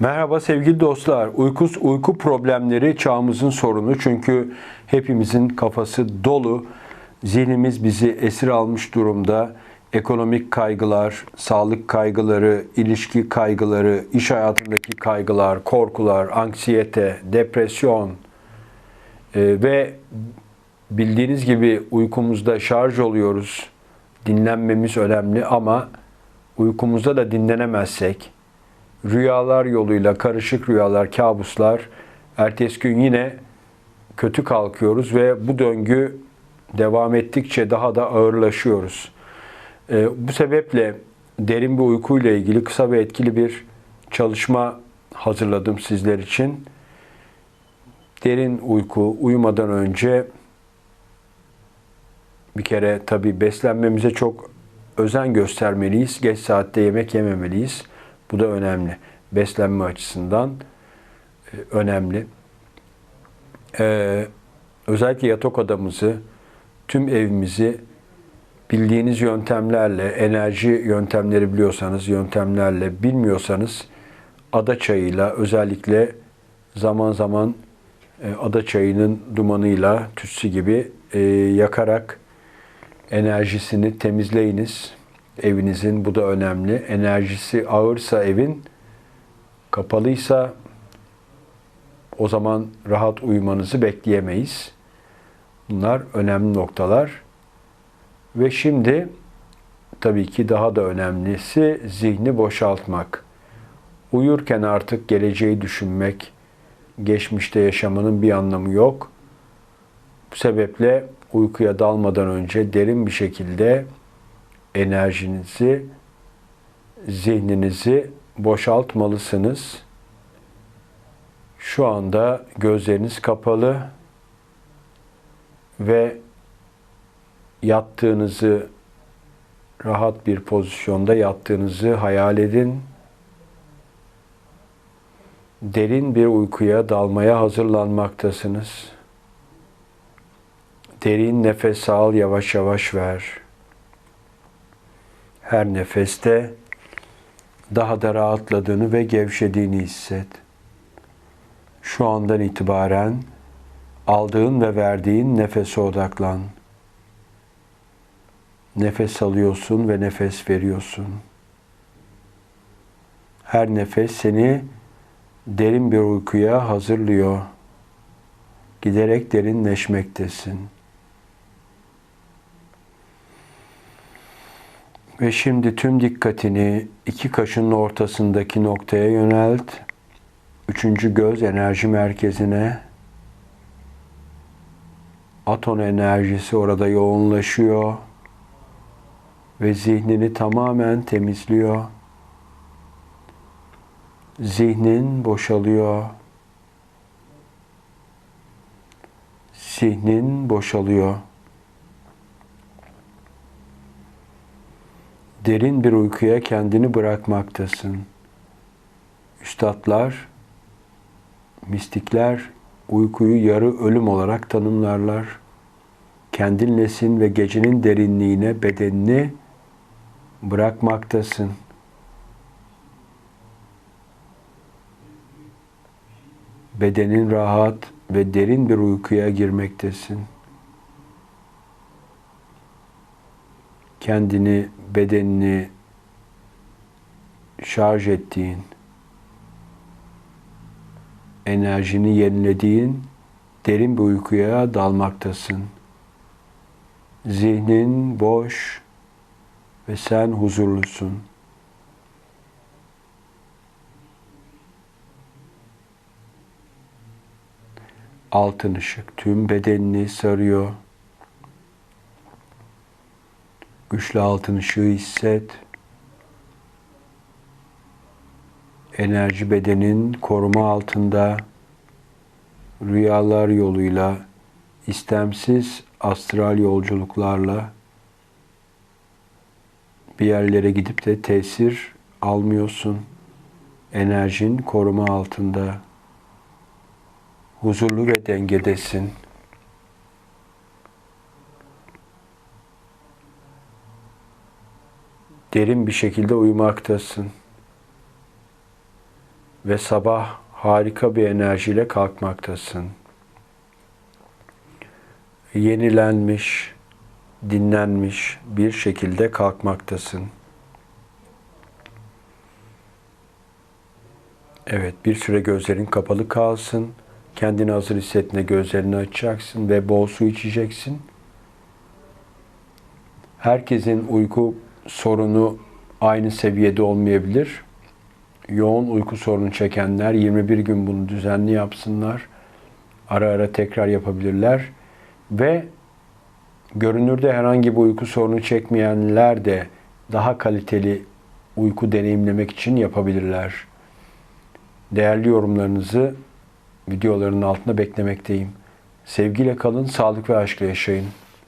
Merhaba sevgili dostlar. Uykus uyku problemleri çağımızın sorunu. Çünkü hepimizin kafası dolu. Zihnimiz bizi esir almış durumda. Ekonomik kaygılar, sağlık kaygıları, ilişki kaygıları, iş hayatındaki kaygılar, korkular, anksiyete, depresyon Ee, ve bildiğiniz gibi uykumuzda şarj oluyoruz. Dinlenmemiz önemli ama uykumuzda da dinlenemezsek rüyalar yoluyla karışık rüyalar, kabuslar ertesi gün yine kötü kalkıyoruz ve bu döngü devam ettikçe daha da ağırlaşıyoruz. Ee, bu sebeple derin bir uykuyla ilgili kısa ve etkili bir çalışma hazırladım sizler için. Derin uyku uyumadan önce bir kere tabii beslenmemize çok özen göstermeliyiz. Geç saatte yemek yememeliyiz. Bu da önemli. Beslenme açısından e, önemli. Ee, özellikle yatak odamızı, tüm evimizi bildiğiniz yöntemlerle, enerji yöntemleri biliyorsanız yöntemlerle, bilmiyorsanız ada çayıyla özellikle zaman zaman e, ada çayının dumanıyla, tütsü gibi e, yakarak enerjisini temizleyiniz. Evinizin bu da önemli. Enerjisi ağırsa evin, kapalıysa o zaman rahat uyumanızı bekleyemeyiz. Bunlar önemli noktalar. Ve şimdi tabii ki daha da önemlisi zihni boşaltmak. Uyurken artık geleceği düşünmek, geçmişte yaşamanın bir anlamı yok. Bu sebeple uykuya dalmadan önce derin bir şekilde enerjinizi, zihninizi boşaltmalısınız. Şu anda gözleriniz kapalı ve yattığınızı rahat bir pozisyonda yattığınızı hayal edin. Derin bir uykuya dalmaya hazırlanmaktasınız. Derin nefes al, yavaş yavaş ver. Her nefeste daha da rahatladığını ve gevşediğini hisset. Şu andan itibaren aldığın ve verdiğin nefese odaklan. Nefes alıyorsun ve nefes veriyorsun. Her nefes seni derin bir uykuya hazırlıyor. Giderek derinleşmektesin. Ve şimdi tüm dikkatini iki kaşının ortasındaki noktaya yönelt. Üçüncü göz enerji merkezine. Aton enerjisi orada yoğunlaşıyor ve zihnini tamamen temizliyor. Zihnin boşalıyor. Zihnin boşalıyor. Derin bir uykuya kendini bırakmaktasın. Üstadlar, mistikler uykuyu yarı ölüm olarak tanımlarlar. Kendinlesin ve gecenin derinliğine bedenini bırakmaktasın. Bedenin rahat ve derin bir uykuya girmektesin. kendini, bedenini şarj ettiğin, enerjini yenilediğin derin bir uykuya dalmaktasın. Zihnin boş ve sen huzurlusun. Altın ışık tüm bedenini sarıyor. Güçlü altın ışığı hisset. Enerji bedenin koruma altında rüyalar yoluyla istemsiz astral yolculuklarla bir yerlere gidip de tesir almıyorsun. Enerjin koruma altında. Huzurlu ve dengedesin. Derin bir şekilde uyumaktasın. ve sabah harika bir enerjiyle kalkmaktasın. Yenilenmiş, dinlenmiş bir şekilde kalkmaktasın. Evet, bir süre gözlerin kapalı kalsın. Kendini hazır hissettiğinde gözlerini açacaksın ve bol su içeceksin. Herkesin uyku sorunu aynı seviyede olmayabilir. Yoğun uyku sorunu çekenler 21 gün bunu düzenli yapsınlar. Ara ara tekrar yapabilirler. Ve görünürde herhangi bir uyku sorunu çekmeyenler de daha kaliteli uyku deneyimlemek için yapabilirler. Değerli yorumlarınızı videoların altında beklemekteyim. Sevgiyle kalın, sağlık ve aşkla yaşayın.